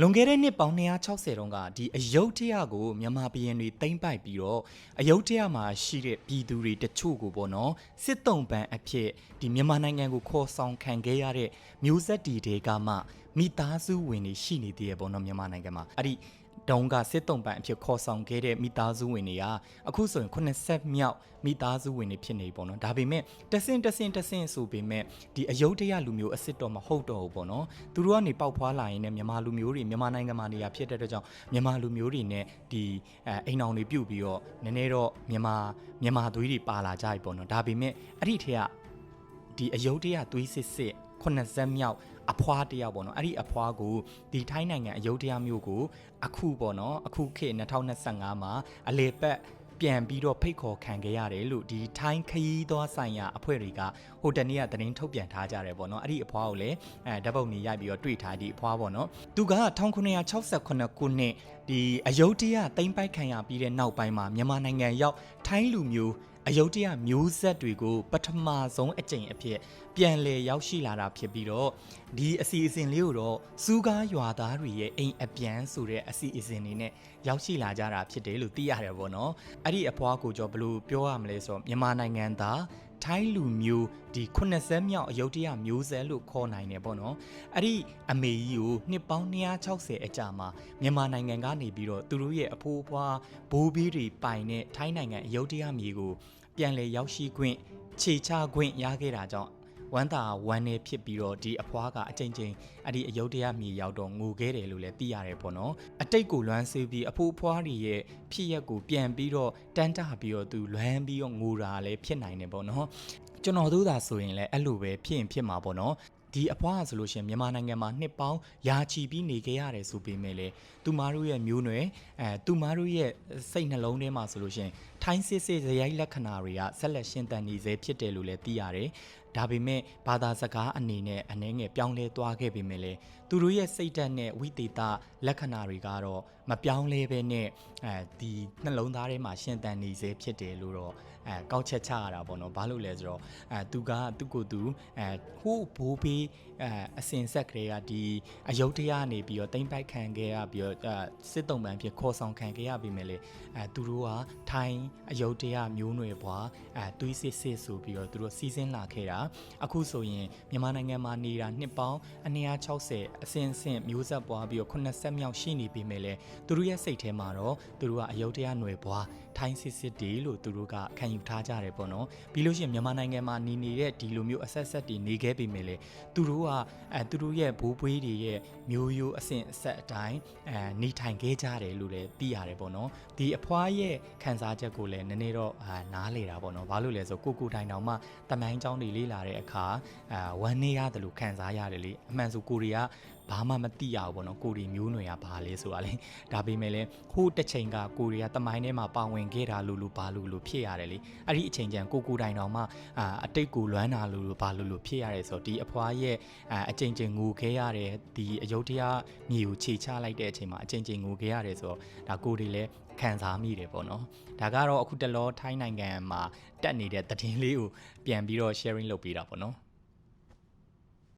လွန်ခဲ့တဲ့နှစ်ပေါင်း260တုန်းကဒီအယုတ်တရားကိုမြန်မာပြည်ရင်တွေတိမ့်ပိုက်ပြီးတော့အယုတ်တရားမှာရှိတဲ့ပြည်သူတွေတချို့ကိုပေါ့နော်စစ်တုံးပန်းအဖြစ်ဒီမြန်မာနိုင်ငံကိုခေါ်ဆောင်ခံခဲ့ရတဲ့မျိုးဆက်တီတွေကမှမိသားစုဝင်တွေရှိနေသေးရပေါ့နော်မြန်မာနိုင်ငံမှာအဲ့ဒီ တုံးကစစ်တုံးပန်းအဖြစ်ခေါ်ဆောင်ခဲ့တဲ့မိသားစုဝင်တွေကအခုဆိုရင်80မြောက်မိသားစုဝင်တွေဖြစ်နေပြီပေါ့နော်ဒါပေမဲ့တဆင့်တဆင့်တဆင့်ဆိုပေမဲ့ဒီအယုတ်တရားလူမျိုးအစ်စ်တော့မဟုတ်တော့ဘူးပေါ့နော်သူတို့ကနေပေါက်ဖွာလာရင်လည်းမြန်မာလူမျိုးတွေမြန်မာနိုင်ငံမှာနေရာဖြစ်တဲ့အတွက်ကြောင့်မြန်မာလူမျိုးတွေနဲ့ဒီအဲအိမ်အောင်တွေပြုတ်ပြီးတော့နည်းနည်းတော့မြန်မာမြန်မာသွေးတွေပါလာကြပြီပေါ့နော်ဒါပေမဲ့အဲ့ဒီထက်ကဒီအယုတ်တရားသွေးစစ်စစ် 90မြောက်အဖွားတယောက်ပေါ့နော်အဲ့ဒီအဖွားကိုဒီထိုင်းနိုင်ငံအယုတ်တရားမျိုးကိုအခုပေါ့နော်အခုခေတ်2025မှာအလေပတ်ပြန်ပြီးတော့ဖိတ်ခေါ်ခံခဲ့ရတယ်လို့ဒီထိုင်းခရီးသွားဆိုင်ရာအဖွဲ့တွေကဟိုတနေ့ကသတင်းထုတ်ပြန်ထားကြတယ်ပေါ့နော်အဲ့ဒီအဖွားကိုလည်းအဲဓာတ်ပုံနေရိုက်ပြီးတော့တွေ့ထားဒီအဖွားပေါ့နော်သူက1968ခုနှစ်ဒီအယုတ်တရားတိမ့်ပိုက်ခံရပြီးတဲ့နောက်ပိုင်းမှာမြန်မာနိုင်ငံရောက်ထိုင်းလူမျိုး အယုတ်တရားမျိုးဆက်တွေကိုပထမဆုံးအကြိမ်အဖြစ်ပြန်လည်ရောက်ရှိလာတာဖြစ်ပြီးတော့ဒီအစီအစဉ်လေးကိုတော့စူးကားရွာသားတွေရဲ့အိမ်အပြန်ဆိုတဲ့အစီအစဉ်လေးနဲ့ရောက်ရှိလာကြတာဖြစ်တယ်လို့သိရတယ်ပေါ့နော်အဲ့ဒီအဖွားကိုကြောဘယ်လိုပြောရမလဲဆိုတော့မြန်မာနိုင်ငံသား ထိုင်းလူမျိုးဒီ80မြောက်အယုတ်တရားမျိုးဆက်လို့ခေါ်နိုင်တယ်ပေါ့နော်အဲ့ဒီအမေကြီးကိုနှစ်ပေါင်း260အကြာမှာမြန်မာနိုင်ငံကနေပြီးတော့သူတို့ရဲ့အဖိုးအဖွားဘိုးဘီးတွေပိုင်တဲ့ထိုင်းနိုင်ငံအယုတ်တရားမြေကိုပြန်လည်ရောက်ရှိခွင့်ခြေချခွင့်ရခဲ့တာကြောင့် ဝမ်းသာဝမ်းနေဖြစ်ပြီးတော့ဒီအဖွားကအချိန်ချင်းအဲ့ဒီအယုတ်တရားမြေရောက်တော့ငိုခဲ့တယ်လို့လည်းသိရတယ်ပေါ့နော်အတိတ်ကိုလွမ်းဆေးပြီးအဖိုးအဖွားတွေရဲ့ဖြစ်ရက်ကိုပြန်ပြီးတော့တန်းတပြီးတော့သူလွမ်းပြီးတော့ငိုတာလည်းဖြစ်နိုင်တယ်ပေါ့နော်ကျွန်တော်တို့သာဆိုရင်လည်းအဲ့လိုပဲဖြစ်ရင်ဖြစ်မှာပေါ့နော်ဒီအဖွားဆိုလို့ရှိရင်မြန်မာနိုင်ငံမှာနှစ်ပေါင်းယာချီပြီးနေခဲ့ရတယ်ဆိုပေမဲ့လေသူမတို့ရဲ့မျိုးနွယ်အဲသူမတို့ရဲ့စိတ်နှလုံးထဲမှာဆိုလို့ရှိရင်ထိုင်းစစ်စစ်ဇယိုက်လက္ခဏာတွေကဆက်လက်ရှင်သန်နေစေဖြစ်တယ်လို့လည်းသိရတယ် ဒါပေမဲ့ဘာသာစကားအနေနဲ့အနှဲငယ်ပြောင်းလဲသွားခဲ့ပေမဲ့လေသူတို့ရဲ့စိတ်ဓာတ်နဲ့ဝိသေသလက္ခဏာတွေကတော့မပြောင်းလဲပဲနဲ့အဲဒီနှလုံးသားထဲမှာရှင်သန်နေစေဖြစ်တယ်လို့တော့အဲကောက်ချက်ချရတာပေါ့နော်ဘာလို့လဲဆိုတော့အဲသူကသူ့ကိုယ်သူအဲဟိုးဘိုးဘေးအဲအစင်ဆက်ကလေးကဒီအယုတ်တရားနေပြီးတော့တိမ့်ပိုက်ခံခဲ့ရပြီးတော့အဲစစ်တုံးပန်းဖြစ်ခေါ်ဆောင်ခံခဲ့ရပြီးမယ်လေအဲသူတို့ကထိုင်းအယုတ်တရားမျိုးနွယ်ဘွားအဲသွေးစစ်စစ်ဆိုပြီးတော့သူတို့စီးစင်းလာခဲ့တာအခုဆိုရင်မြန်မာနိုင်ငံမှာနေတာနှစ်ပေါင်းအနည်း60အစင်ဆင့်မျိုးဆက်ပွားပြီးတော့80မြောက်ရှိနေပြီမယ်လေသူတို့ရဲ့စိတ်ထဲမှာတော့သူတို့ကအယုတ်တရားနွယ်ဘွားထိုင်းစစ်စစ်တွေလို့သူတို့ကခံယူထားကြတယ်ပေါ့နော်ပြီးလို့ရှိရင်မြန်မာနိုင်ငံမှာနေနေတဲ့ဒီလိုမျိုးအဆက်ဆက်တွေနေခဲ့ပြီမယ်လေသူတို့ကအဲသူတို့ရဲ့ဘိုးဘွေးတွေရဲ့မျိုးရိုးအဆင့်အဆက်အတိုင်းအဲနေထိုင်ခဲ့ကြတယ်လို့လည်းသိရတယ်ပေါ့နော်ဒီအဖွားရဲ့ခံစားချက်ကိုလည်းနည်းနည်းတော့အာနားလေတာပေါ့နော်ဘာလို့လဲဆိုကိုကိုတိုင်တောင်မှတမိုင်းကျောင်းတွေလေ့လာတဲ့အခါအာဝမ်းနေရတယ်လို့ခံစားရတယ်လေအမှန်ဆိုကိုရီးယားဘာမှမသိရဘူးပေါ့နော်ကိုရီမျိုးနွယ်ကဘာလဲဆိုတာလေဒါပေမဲ့လည်းဟိုးတစ်ချိန်ကကိုရီးယားတမိုင်းထဲမှာပါဝင်ခဲ့တာလို့လို့ဘာလို့လို့ဖြစ်ရတယ်လေအဲ့ဒီအချိန်ကျန်ကိုကိုတိုင်တောင်မှအာအတိတ်ကိုလွမ်းတာလို့လို့ဘာလို့လို့ဖြစ်ရတယ်ဆိုတော့ဒီအဖွားရဲ့အာအချိန်ချင်းငိုခဲရတယ်ဒီအယုတ်တရားမြေကိုခြေချလိုက်တဲ့အချိန်မှာအချိန်ချင်းငိုခဲရတယ်ဆိုတော့ဒါကိုတွေလည်းခံစားမိတယ်ပေါ့နော်ဒါကတော့အခုတလောထိုင်းနိုင်ငံမှာတက်နေတဲ့သတင်းလေးကိုပြန်ပြီးတော့ sharing လုပ်ပေးတာပေါ့နော်